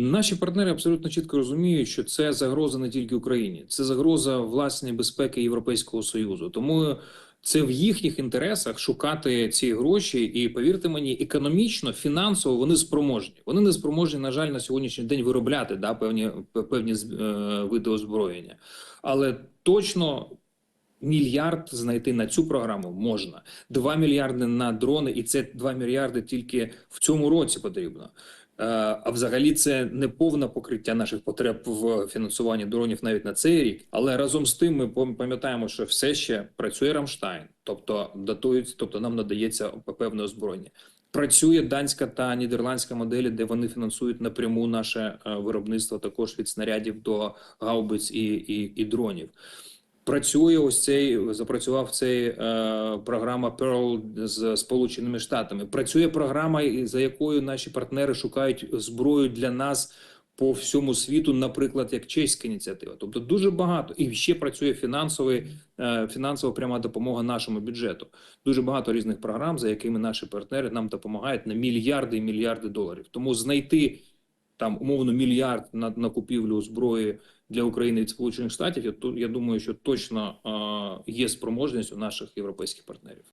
Наші партнери абсолютно чітко розуміють, що це загроза не тільки Україні, це загроза власної безпеки Європейського союзу. Тому це в їхніх інтересах шукати ці гроші, і повірте мені, економічно, фінансово вони спроможні. Вони не спроможні, на жаль, на сьогоднішній день виробляти да певні певні е, види озброєння, але точно. Мільярд знайти на цю програму можна. 2 мільярди на дрони, і це 2 мільярди тільки в цьому році потрібно. Е, А взагалі це не повне покриття наших потреб в фінансуванні дронів навіть на цей рік. Але разом з тим ми пам- пам'ятаємо, що все ще працює Рамштайн, тобто датують, тобто нам надається певне озброєння. Працює данська та нідерландська моделі, де вони фінансують напряму наше е, виробництво також від снарядів до гаубиць і, і, і дронів. Працює ось цей запрацював цей е, програма Pearl з Сполученими Штатами. Працює програма, за якою наші партнери шукають зброю для нас по всьому світу, наприклад, як чеська ініціатива. Тобто дуже багато і ще працює фінансовий е, фінансова пряма допомога нашому бюджету. Дуже багато різних програм, за якими наші партнери нам допомагають на мільярди і мільярди доларів. Тому знайти там умовно мільярд на, на купівлю зброї для України від Сполучених Штатів. Я я думаю, що точно е, є спроможність у наших європейських партнерів.